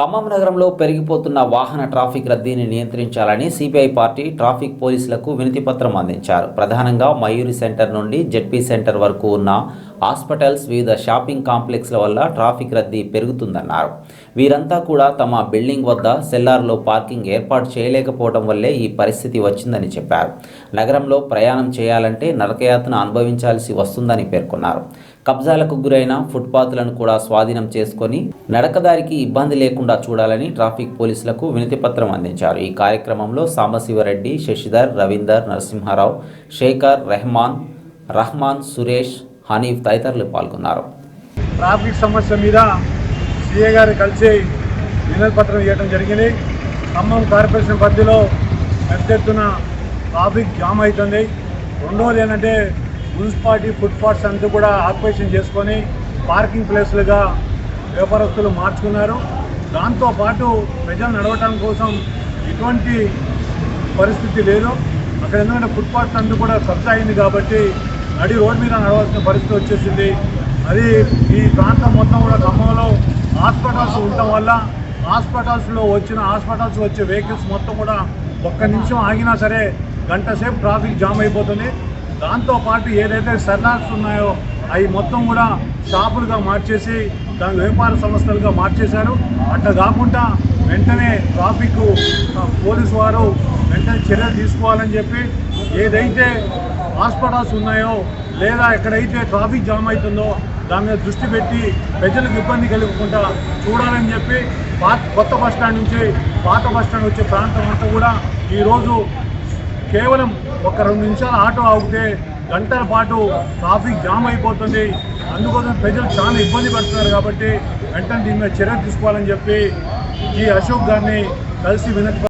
ఖమ్మం నగరంలో పెరిగిపోతున్న వాహన ట్రాఫిక్ రద్దీని నియంత్రించాలని సిపిఐ పార్టీ ట్రాఫిక్ పోలీసులకు వినతిపత్రం అందించారు. ప్రధానంగా మయూరి సెంటర్ నుండి జెడ్పీ సెంటర్ వరకు ఉన్న హాస్పిటల్స్ వివిధ షాపింగ్ కాంప్లెక్స్ల వల్ల ట్రాఫిక్ రద్దీ పెరుగుతుందన్నారు. వీరంతా కూడా తమ బిల్డింగ్ వద్ద సెల్లార్లో పార్కింగ్ ఏర్పాటు చేయలేకపోవడం వల్లే ఈ పరిస్థితి వచ్చిందని చెప్పారు. నగరంలో ప్రయాణం చేయాలంటే నరకయాతన అనుభవించాల్సి వస్తుందని పేర్కొన్నారు. కబ్జాలకు గురైన ఫుట్పాత్లను కూడా స్వాధీనం చేసుకొని నడకదారికి ఇబ్బంది లేకుండా చూడాలని ట్రాఫిక్ పోలీసులకు వినతిపత్రం అందించారు. ఈ కార్యక్రమంలో సాంబశివరెడ్డి శశిధర్ రవీందర్ నరసింహారావు శేఖర్ రెహమాన్ రహమాన్ సురేష్ హనీఫ్ తదితరులు పాల్గొన్నారు. ట్రాఫిక్ సమస్య మీద సీఏ గారు కలిసి వినతిపత్రం ఇవ్వడం జరిగింది. ఖమ్మం కార్పొరేషన్ పరిధిలో పెద్ద ఎత్తున ట్రాఫిక్ జామ్ అవుతుంది. రెండవది ఏంటంటే మున్సిపాలిటీ ఫుట్పాత్స్ అంతా కూడా ఆక్యుపేషన్ చేసుకొని పార్కింగ్ ప్లేస్లుగా వ్యాపారస్తులు మార్చుకున్నారు. దాంతోపాటు ప్రజలు నడవటం కోసం ఎటువంటి పరిస్థితి లేదు. అక్కడ ఎందుకంటే ఫుట్పాత్ అంతా కూడా కబ్జా అయింది కాబట్టి నడి రోడ్ మీద నడవాల్సిన పరిస్థితి వచ్చేసింది. అది ఈ ప్రాంతం మొత్తం కూడా ఖమ్మంలో హాస్పిటల్స్ ఉండటం వల్ల హాస్పిటల్స్లో వచ్చిన హాస్పిటల్స్ వచ్చే వెహికల్స్ మొత్తం కూడా ఒక్క నిమిషం ఆగినా సరే గంట సేపు ట్రాఫిక్ జామ్ అయిపోతుంది. దాంతోపాటు ఏదైతే సెల్లార్స్ ఉన్నాయో అవి మొత్తం కూడా షాపులుగా మార్చేసి దాని వ్యాపార సంస్థలుగా మార్చేశారు. అట్లా కాకుండా వెంటనే ట్రాఫిక్ పోలీసు వారు వెంటనే చర్యలు తీసుకోవాలని చెప్పి ఏదైతే హాస్పిటల్స్ ఉన్నాయో లేదా ఎక్కడైతే ట్రాఫిక్ జామ్ అవుతుందో దాని మీద దృష్టి పెట్టి ప్రజలకు ఇబ్బంది కలగకుండా చూడాలని చెప్పి పాత కొత్త బస్ స్టాండ్ నుంచి పాత బస్ స్టాండ్ వచ్చే ప్రాంతం అంతా కూడా ఈరోజు కేవలం ఒక రెండు నిమిషాలు ఆటో ఆగితే గంటల పాటు ట్రాఫిక్ జామ్ అయిపోతుంది. అందుకోసం ప్రజలు చాలా ఇబ్బంది పడుతున్నారు కాబట్టి వెంటనే దీని మీద చర్య తీసుకోవాలని చెప్పి ఈ అశోక్ గారిని కలిసి వినతి